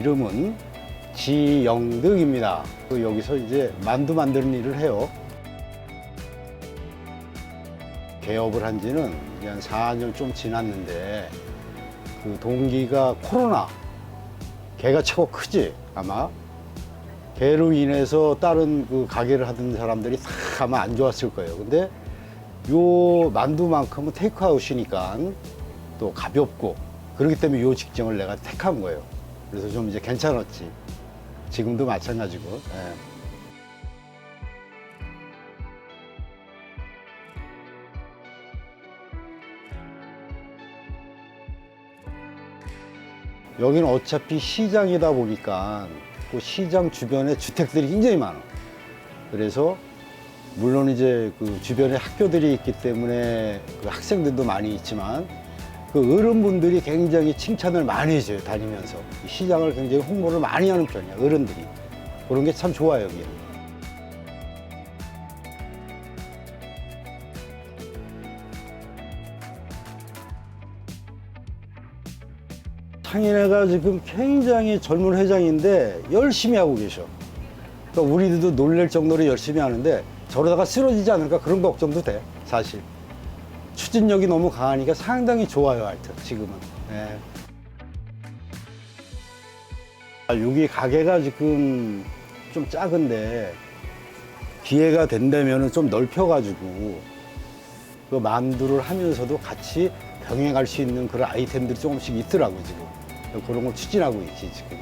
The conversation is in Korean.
이름은 지영득입니다. 그 여기서 이제 만두 만드는 일을 해요. 개업을 한 지는 한 4년 좀 지났는데 그 동기가 코로나. 개가 최고 크지 아마. 개로 인해서 다른 그 가게를 하던 사람들이 다 아마 안 좋았을 거예요. 근데 요 만두만큼은 테이크아웃이니까 또 가볍고 그렇기 때문에 요 직종을 내가 택한 거예요. 그래서 좀 이제 괜찮았지. 지금도 마찬가지고. 예. 여기는 어차피 시장이다 보니까 그 시장 주변에 주택들이 굉장히 많아. 그래서 물론 이제 그 주변에 학교들이 있기 때문에 그 학생들도 많이 있지만 그 어른분들이 굉장히 칭찬을 많이 해줘요 다니면서 이 시장을 굉장히 홍보를 많이 하는 편이야 어른들이 그런 게 참 좋아요 여기는. 창인회가 지금 굉장히 젊은 회장인데 열심히 하고 계셔. 그러니까 우리들도 놀랄 정도로 열심히 하는데 저러다가 쓰러지지 않을까 그런 걱정도 돼 사실. 추진력이 너무 강하니까 상당히 좋아요 하여튼 지금은. 예. 아, 여기 가게가 지금 좀 작은데 기회가 된다면 좀 넓혀가지고 그 만두를 하면서도 같이 병행할 수 있는 그런 아이템들이 조금씩 있더라고 지금. 그런 걸 추진하고 있지 지금